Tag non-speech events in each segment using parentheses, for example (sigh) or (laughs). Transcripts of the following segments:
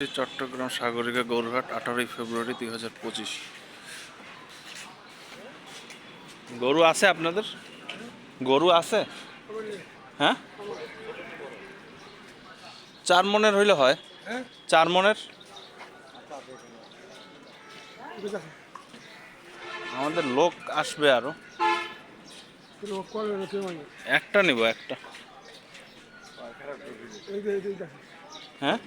চট্টগ্রাম সাগরিকা গৌরহাট আঠারোই ফেব্রুয়ারি দুই হাজার পঁচিশ। গরু আছে আপনাদের? গরু আছে? হ্যাঁ? চার মনের হইলে হয়। হ্যাঁ? চার মনের? আমাদের লোক আসবে আরও। একটা নিব একটা। হ্যাঁ?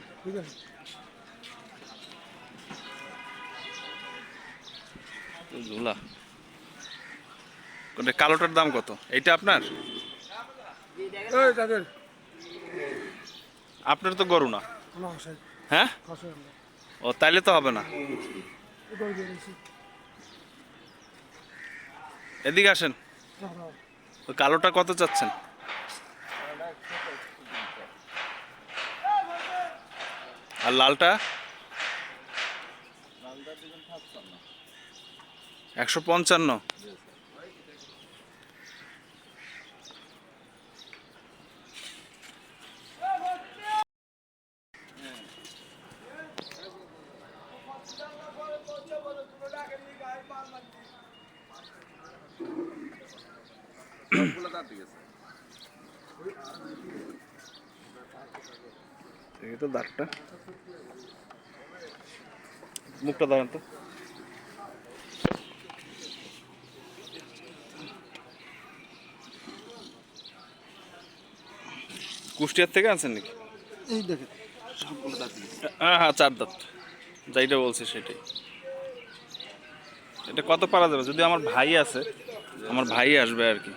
ঝুলা কোনটা কালোটার দাম কত? এইটা আপনার? আপনার তো গরু না। হ্যাঁ? ও তাইলে তো হবে না। এদিকে আসেন। কালোটা কত চাচ্ছেন? আর লালটা? একশো পঞ্চান্ন। তো দাগটা। মুখটা দাঁড়ান তো। কুষ্টিয়ার থেকে আনছেন নাকি? এই দেখেন হ্যাঁ হ্যাঁ চার দাঁত। যাইটা বলছে সেটাই। এটা কত পারা যাবে? যদি আমার ভাই আছে আমার ভাই আসবে আর কি।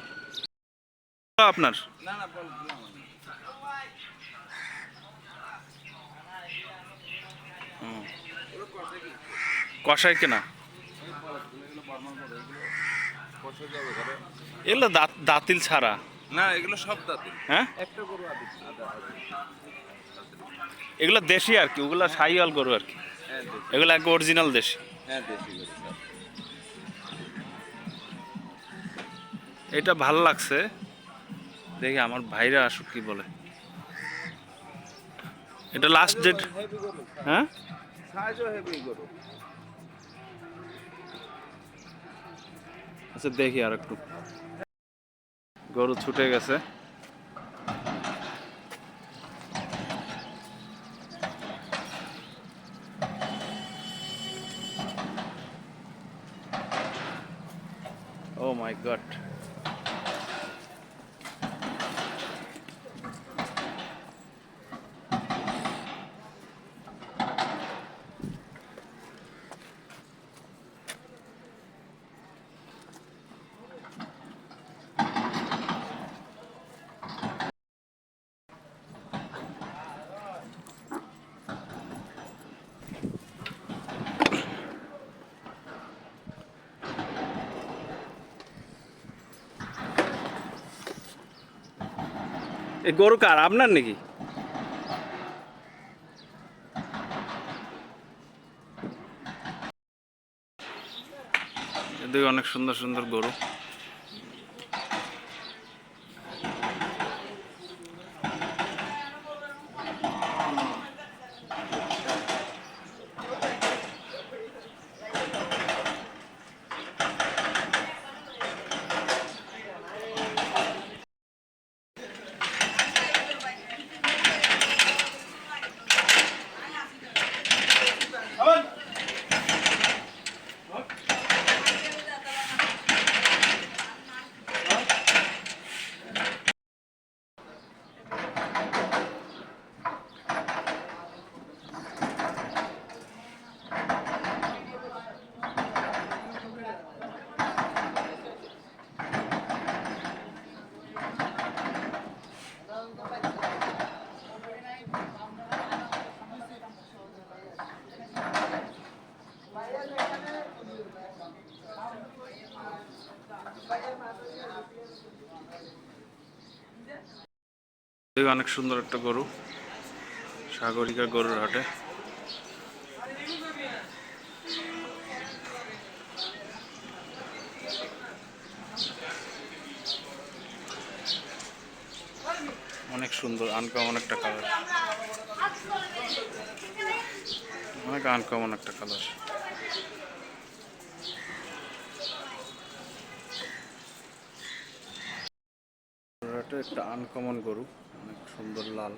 আপনার? হুম। কষাই কেনা? এগুলো দাঁত দাঁতিল ছাড়া। না এগুলো সব দাঁতে হ্যাঁ? একটা গরু এগুলো দেশি আর কি ওগুলো সাইওয়াল গরু আর কি। হ্যাঁ এগুলো এক অরিজিনাল দেশি। হ্যাঁ দেশি এটা ভালো লাগছে। দেখি আমার ভাইরা আসুক কি বলে। এটা লাস্ট ডেট হ্যাঁ? আচ্ছা দেখি আর একটু গরু ছুটে গেছে। ও মাই গড এই গরু কার? আপনার নাকি? এদিকে অনেক সুন্দর সুন্দর গরু। এদিকে অনেক সুন্দর একটা গরু, সাগরিকা গরুর হাটে। অনেক সুন্দর আনকমন একটা কালার অনেক আনকমন একটা কালার একটা আনকমন গরু অনেক সুন্দর লাল।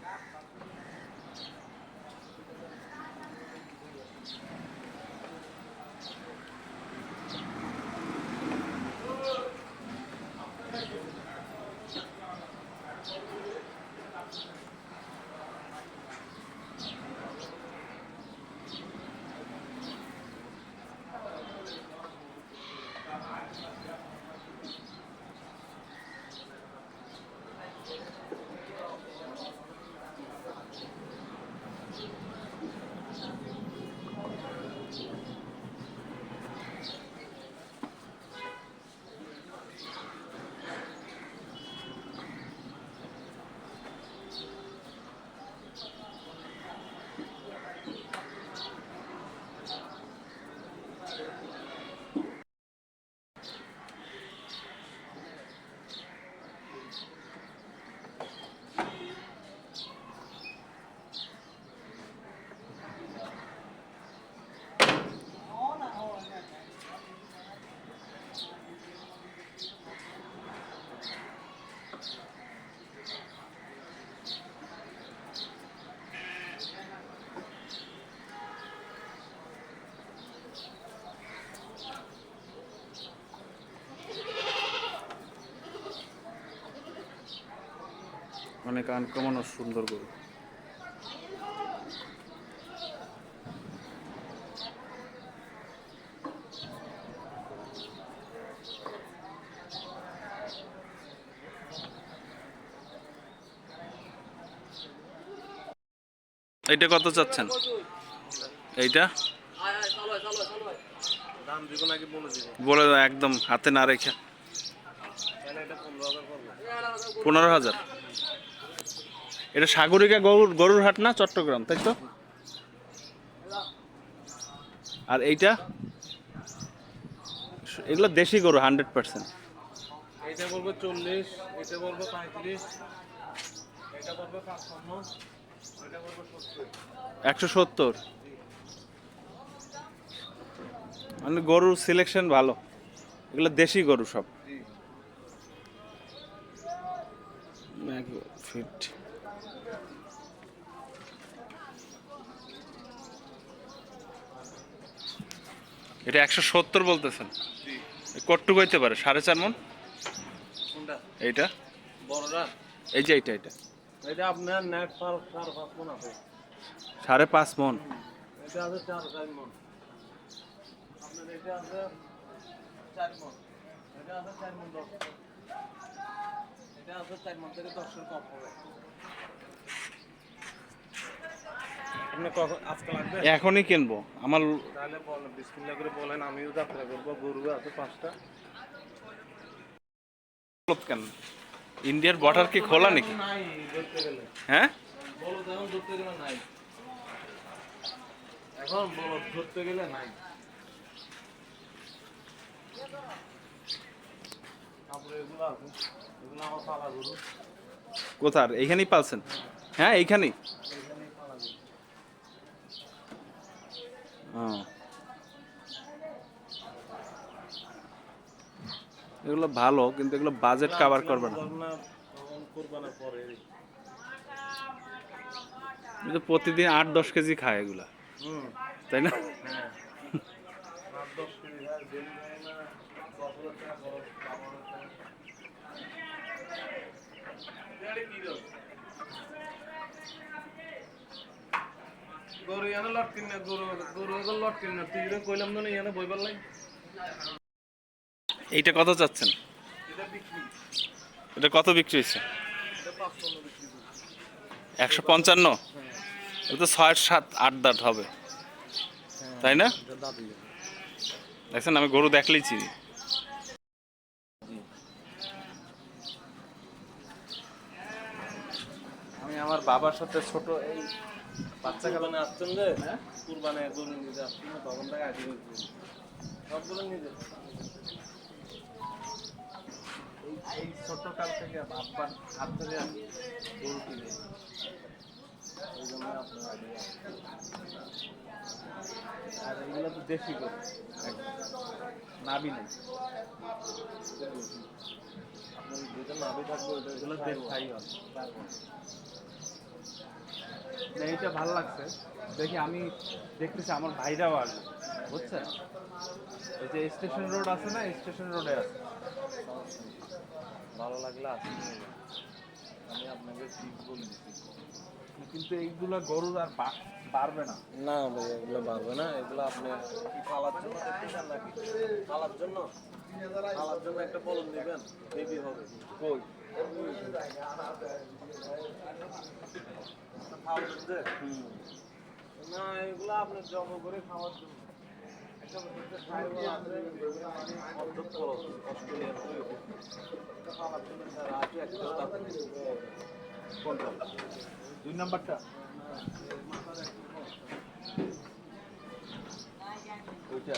অনেক আনকমন ও সুন্দর গরু। এইটা কত চাচ্ছেন? এইটা? দাম দিব নাকি বলে একদম হাতে না রেখে। তাহলে এটা পনেরো হাজার করব পনেরো হাজার। এটা সাগরিকা গরুর গরুর হাট না চট্টগ্রাম তাই তো? আর এইটা? এগুলো দেশি গরু হান্ড্রেড পার্সেন্ট এটা বলব চল্লিশ এটা বলব পঁয়ত্রিশ এটা বলব পাঁচপান্ন এটা বলব সত্তর। একশো সত্তর। মানে গরুর সিলেকশন ভালো। এগুলো দেশি গরু সব। ফিট। এটা একশো সত্তর বলতেছেন। কট্টু হইতে পারে সাড়ে চার মন? এইটা? এই যে এইটা এটা এটা আপনার নেট চার পাঁচ মন আছে। সাড়ে পাঁচ মন। এটা আছে চার চার মন। আপনার এটা আছে চার মন। এটা আছে চার মন দশ। এটা আছে চার মন থেকে দশের কম হবে আপনি কখন আজকে লাগবে এখনই কিনবো। আমার তাহলে বিসমিল্লাহ করে বলেন আমিও যাত্রা করব গরু আছে পাঁচটা। কেন? ইন্ডিয়ার বর্ডার কি খোলা নাকি? হ্যাঁ? এখন ধরতে গেলে নাই। কোথার? এইখানেই পালছেন? হ্যাঁ এইখানেই এখানেই পালা গরু ও। এগুলো ভালো কিন্তু এগুলো বাজেট কাভার করবে না। প্রতিদিন আট দশ কেজি খায় এগুলা। তাই না? হ্যাঁ (laughs) আট দশ কেজি হয় ডেলি হয় না দশ হাজার টাকা খরচ বারো হাজার টাকা গরু এনে লট কিনে গরু গরু এগুলো লট কিনে তুই কইলাম না এনে বইবার লাই এইটা কত চাচ্ছেন? এটা কত বিক্রি হয়েছে একশো পঞ্চান্ন? হ্যাঁ। এটা তো ছয় সাত আট দাঁত হবে। তাই না? দেখছেন আমি গরু দেখলেই চিনি। আমি আমার বাবার সাথে ছোট এই বাচ্চা কালানে আসছেন যে? কুরবানে গরু নিতে আসছেন তখন থেকে আগে সবগুলো নিজে এই ছোট কাল থেকে আব্বার হাত ধরে আমি গরু কিনে ওই জন্য আপনার আগে দেশি গরু। নাভি নেই। আপনার যেটা নাভি থাকবে ওটা এগুলো দেশ থাই হবে। না, এইটা ভালো লাগছে দেখি আমি দেখতেছি আমার ভাইরাও আসবে বুঝছেন? এই যে স্টেশন রোড আছে না স্টেশন রোডে আছে। ভালো লাগলে আসুন আমি আপনাকে ঠিক বলে কিন্তু এইগুলা গরুর আর বাড়বে না। না ভাই এগুলো পারবে না। এগুলো আপনি কি পালার জন্য নাকি? পালার জন্য? পালার জন্য একটা বলন দিবেন বেবি হবে। কই? না এগুলো জব করে খাওয়ার জন্য। একটা একটা একটা দুই নাম্বারটা? ওইটা?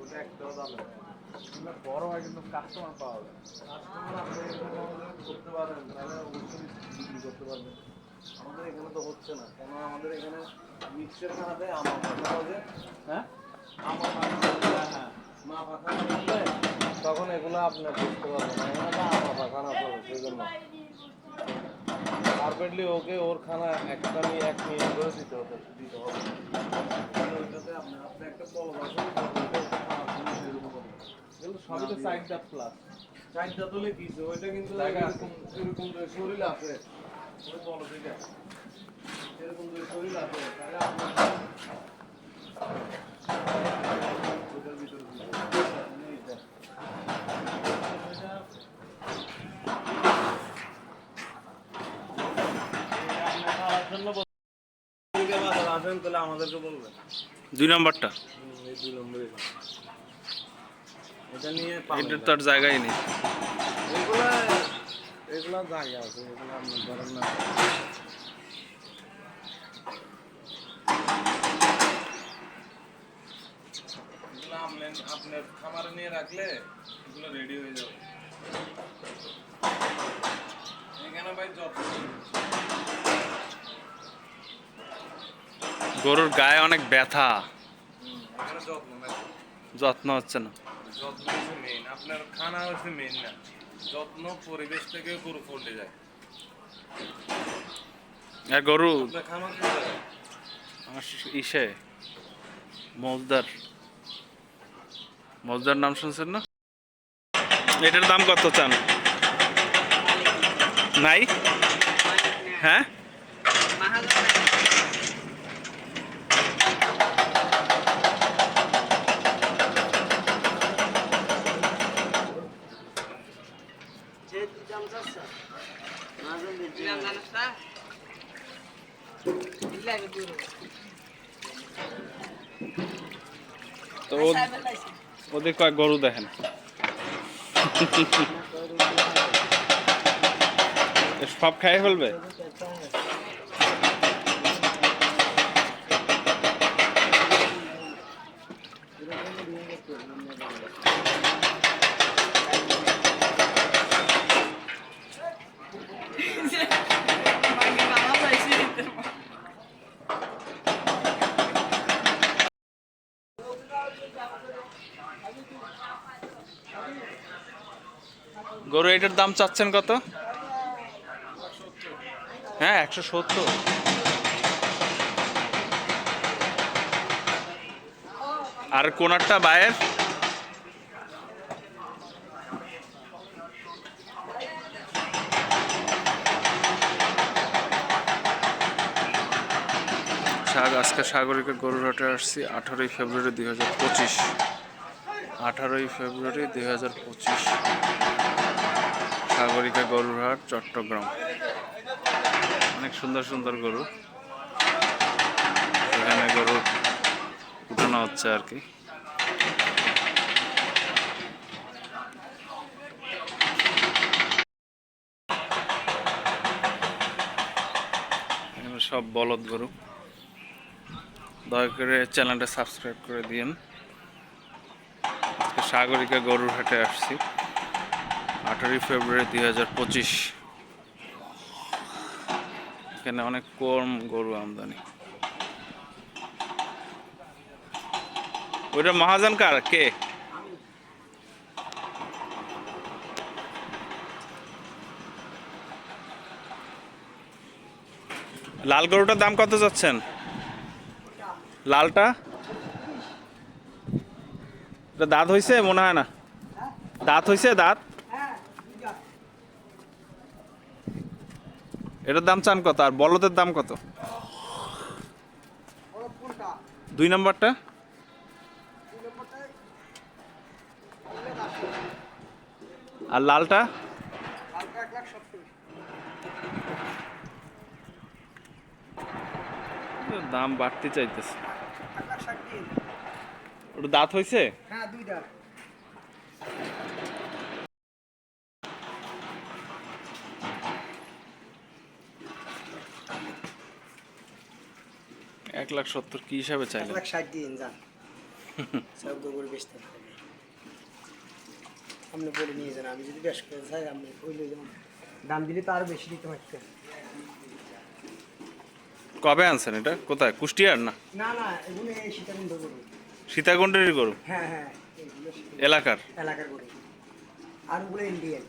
ওটা দাম। না এগুলো বড় হয় কিন্তু কাস্টমার পাওয়া যায়। কাস্টমার আপনি এখানে করতে তাহলে অবশ্যই বিক্রি করতে পারবেন। আমাদের এখানে তো হচ্ছে না কেন আমাদের এখানে মিক্সের খানাতে আমার পাখা হবে হ্যাঁ? আমার পাখা হ্যাঁ হ্যাঁ মা পাখা তখন এগুলো আপনি বুঝতে পারবেন না এখানে তো আমার পাখা না সেই জন্য। পারফেক্টলি ওকে ওর খানা একটা নিয়ে এক মিনিট করে দিতে হতে দিতে হবে। তাহলে ওইটাতে আপনি আপনি একটা বড় বাসন সবই তো সাইড প্লাস ওইটা কিন্তু জায়গা এরকম এরকম শরীর আছে। ওই বলো ঠিক এরকম যে শরীর আছে তাহলে আপনার ওটার ভিতরে দুই নাম্বারটা। দুই নম্বরে এটা নিয়ে পাবেন তো আর জায়গাই নেই। এগুলা এগুলা জায়গা আছে এগুলা আপনার ধরেন না। আপনি আপনার খামারে নিয়ে রাখলে এগুলো রেডি হয়ে যাবে। এখানে ভাই যত্ন গরুর গায়ে অনেক ব্যথা। যত্ন হচ্ছে না। যত্ন হচ্ছে মেইন আপনার খানা হচ্ছে মেইন না। যত্ন পরিবেশ থেকে গরু ফলটে যায়। আর গরু। আপনার খামার আমার ইসে। মজদার। মজদার নাম শুনছেন না? এটার দাম কত চান? নাই? হ্যাঁ? তো ও- ওদের কয়েক গরু দেখেন এ সব খাই ফেলবে গরু এটার দাম চাচ্ছেন কত? হ্যাঁ একশো সত্তর। আর কোনারটা বায়ের? আজকে সাগরিকা গরুর হাটে আসছি আঠারোই ফেব্রুয়ারি দুই হাজার পঁচিশ। আঠারোই ফেব্রুয়ারি দুই হাজার পঁচিশ। সাগরিকা গরুর হাট, চট্টগ্রাম। অনেক সুন্দর সুন্দর গরু। এখানে গরু উঠানো হচ্ছে আর কি। সব বলদ গরু। দয়া করে চ্যানেলটা সাবস্ক্রাইব করে দিন আজকে সাগরিকা গরুর হাটে আসছি। আঠারোই ফেব্রুয়ারি দুই হাজার পঁচিশ। এখানে অনেক কম গরু আমদানি। ওইটা মহাজন কার? কে? লাল গরুটার দাম কত যাচ্ছেন? লালটা? এটা দাঁত হয়েছে মনে হয় না। দাঁত হয়েছে দাঁত? এটার দাম চান কত? আর বলদের দাম কত? দুই নম্বরটা? আর লালটা? দাম বাড়তে চাইতেছে। ওটা দাঁত হইছে? হ্যাঁ এক লাখ সত্তর কি হিসাবে এক লাখ ষাট দিন যান। সব গোবর বেচতে পারবে আপনি বলে নিয়ে যান আমি যদি বেশ করে চাই আপনি দাম দিলে তো আরও বেশি দিতে পারতেন। কবে আনছেন এটা? কোথায়? কুষ্টিয়ার না? না না এগুলো সীতাকুণ্ড গরু। সীতাকুণ্ডেরই গরু? হ্যাঁ হ্যাঁ এলাকার? এলাকার গরু। আর ওগুলো ইন্ডিয়ান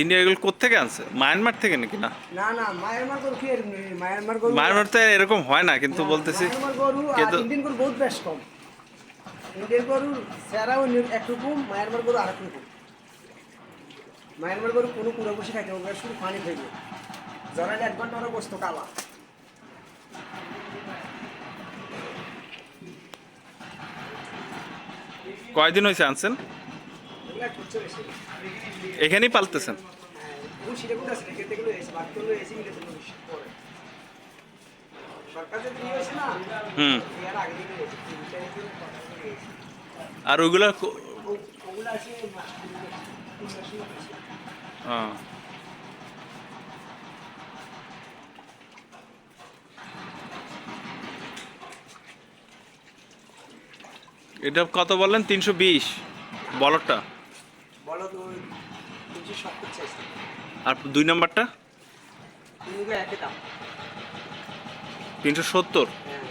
ইন্ডিয়া এগুলো কোথেকে আনছে? মায়ানমার থেকে নাকি না? না না মায়ানমার গরু কি এরকম মায়ানমার গরু মায়ানমার তো এরকম হয় না কিন্তু বলতেছি মায়ানমার গরু আর ইন্ডিয়ান গরু বহুত বেশ কম। ইন্ডিয়ান একরকম মায়ানমার গরু আর রকম মায়ানমার গরু কোনো বসে থাকে ওগুলো শুধু পানি খাইবে জড়াইলে এক বসতো কালা। কয়দিন হয়েছে আনছেন? এখানেই পালতেছেন? হ্যাঁ সেটা কোথায় আছে এখান থেকে এসে বাদ করলে এসে মিলে দিল পরে সরকার যে দিয়ে হয়েছে না হুম এর আগে দিকে হয়েছে তিন চার দিন কথা বলে গেছে। আর ওইগুলো কো- ও- ওগুলো আছে মাস তিন মাসের মতো আছে। আহ। এটা কত বললেন? তিনশো বিশ। বলরটা আর দুই নম্বরটা? তিনশো সত্তর। হ্যাঁ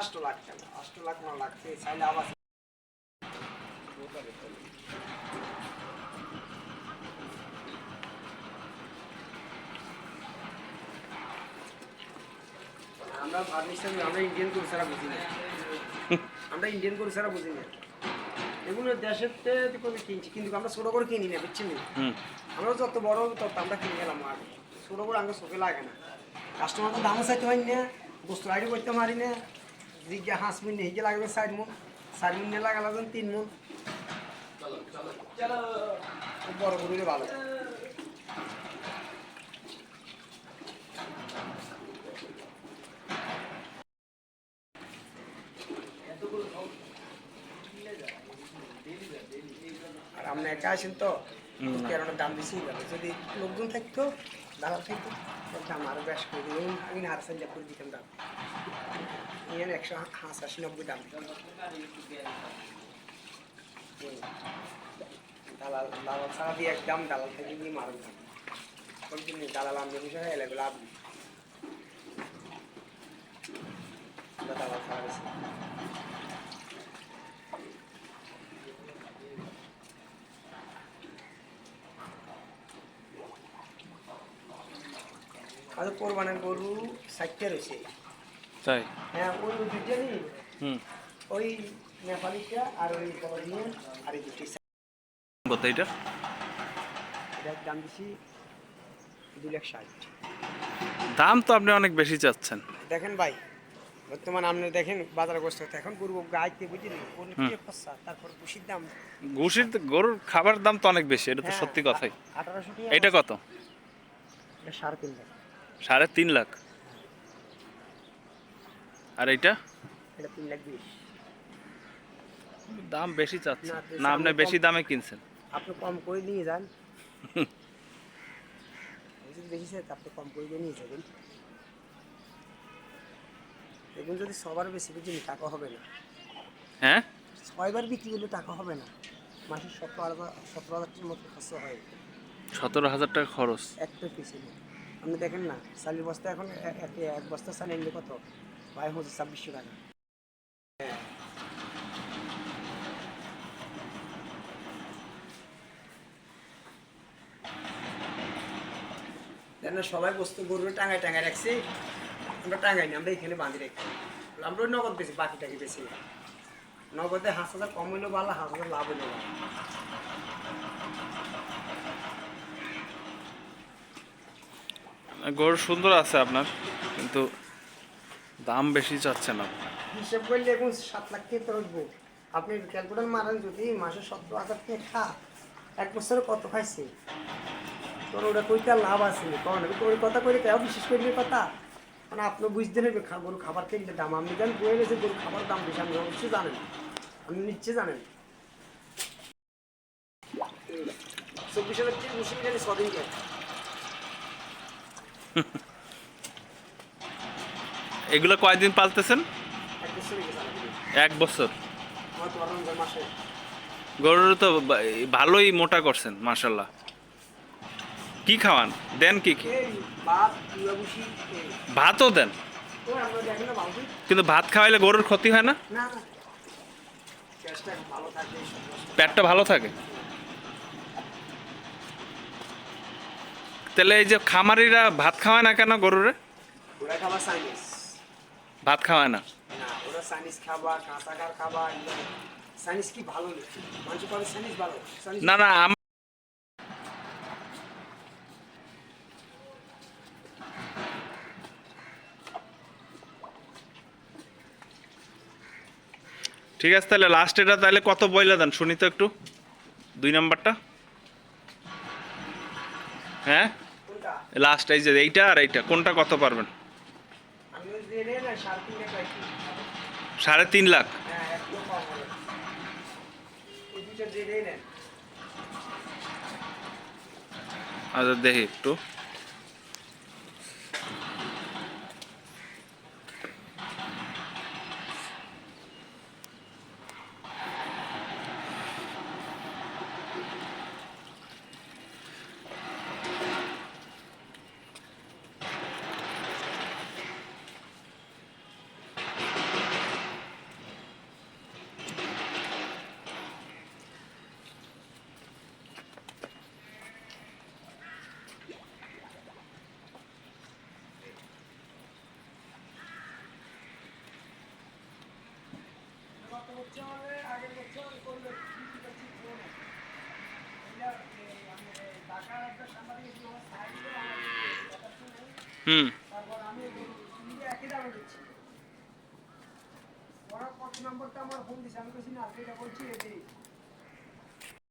আষ্ট লাখ আষ্ট লাখ ন লাখ চাইলে আবার আমরা ভাবিছিলাম আমরা ইন্ডিয়ান গরু ছাড়া বুঝি না। আমরা ইন্ডিয়ান গরু ছাড়া বুঝি না। এগুলো দেশের কিনছি কিন্তু আমরা ছোটো করে কিনি না বুঝছি না? আমরা যত বড় হবে তত আমরা কিনে গেলাম আর। ছোটো করে আমাকে চোখে লাগে না। কাস্টমার তো দামও চাইতে পারি না বস্তু আইডি করতে পারি না। জিজ্ঞা হাঁস মিন হিগে লাগবে চার মন। চার মিন লাগা লাগবেন তিন মন। খুব বড় গরুরে ভালো আর আপনি একা আছেন তো হুম, দাম বেশি গেল যদি লোকজন থাকতো দালাল থাকতো দাম আরও বেশ করে দিই আমি হার সাইজ করে দিতাম দাম। এখানে একশো হাঁস আশি নব্বই দাম। দালাল দালাল ছাড়া দিয়ে একদম দালাল থেকে দিয়ে মারুন দালাল আমি বিষয় এলে লাভ নেই দালাল ছাড়া বেশি আর কোরবানের গরু ষাটটা রয়েছে। তাই? হ্যাঁ ওই হুম। ওই নেপালিটা আর ওই আর এই দুটি কত এটা এটার দাম দিছি দু লাখ ষাট। দাম তো আপনি অনেক বেশি চাচ্ছেন। দেখেন ভাই বর্তমান আপনি দেখেন বাজার হতে এখন গরু গাইতে খরচা তারপর খুশির দাম। ঘুষির গরুর খাবার দাম তো অনেক বেশি এটা তো হ্যাঁ, সত্যি কথাই। এটা কত? সাড়ে তিন লাখ। সাড়ে তিন লাখ। আর এইটা? এটা তিন লাখ দাম বেশি চাচ্ছে। না, আপনি বেশি দামে কিনছেন। আপনি কম করে নিয়ে যান। বেশি আপনি কম করে নিয়ে যাবেন। দেখুন যদি সবার বেশি বেশি টাকা হবে না। হ্যাঁ? ছয়বার বিক্রি করলে টাকা হবে না। মাসে সতেরো হাজার সতেরো হাজার টাকার মতো খরচ হয়। সতেরো হাজার টাকা খরচ। একটা পিছনে আপনি দেখেন না, চালের বস্তা এখন এক বস্তা চাল এনে কত? প্রায় হচ্ছে ছাব্বিশশো টাকা। না, সবাই বস্তু গরু টাঙায় টাঙায় রাখছি। আমরা টাঙাই না, আমরা এখানে বাঁধি রাখি। আমরা নগদ বেশি বাকিটাকে বেশি নগদে হাঁস হাজার কম হইলেও ভালো, হাঁস হাজার লাভ হইলেও ভালো। গরু সুন্দর আছে আপনার, কিন্তু দাম বেশি চাচ্ছে না হিসেব করলে এখন সাত লাখ থেকে তো উঠবো আপনি ক্যালকুলেটার মারেন যদি মাসে সত্তর হাজার থেকে খা এক বছরে কত খাইছে? তোর ওটা কইতে লাভ আছে কারণ ওই কথা কইলে কেউ বিশেষ করলে কথা। মানে আপনি বুঝতে নেবে গরু খাবার কিনতে দাম। আপনি জানেন বয়ে গেছে গরু খাবার দাম বেশি, আপনি অবশ্যই জানেন। আপনি নিশ্চয় জানেন। চব্বিশ হাজার থেকে বসে গেলে ছদিন কে (laughs) এগুলো কয়দিন পালতেছেন? এক বছর। গরুর তো ভালোই মোটা করছেন মাশাল্লাহ কি খাওয়ান? দেন কি কি? ভাতও দেন? কিন্তু ভাত খাওয়াইলে গরুর ক্ষতি হয় না? পেটটা ভালো থাকে? তাহলে এই যে খামারিরা ভাত খাওয়ায় না কেন গরুরে? ভাত খাওয়ায় না। না চাইনিজ না ঠিক আছে তাহলে লাস্ট এটা তাহলে কত বইলা দেন? শুনি তো একটু। দুই নাম্বারটা। হ্যাঁ? লাস্ট এই যে এইটা আর এইটা, কোনটা কত পারবেন? সাড়ে তিন লাখ। আচ্ছা দেখি একটু। বছর আগের বছর হুম। তারপর আমি একই দামে দিচ্ছি ওরা কত নম্বরটা আমার ফোন দিচ্ছে আমি বলছি না এটা বলছি এটি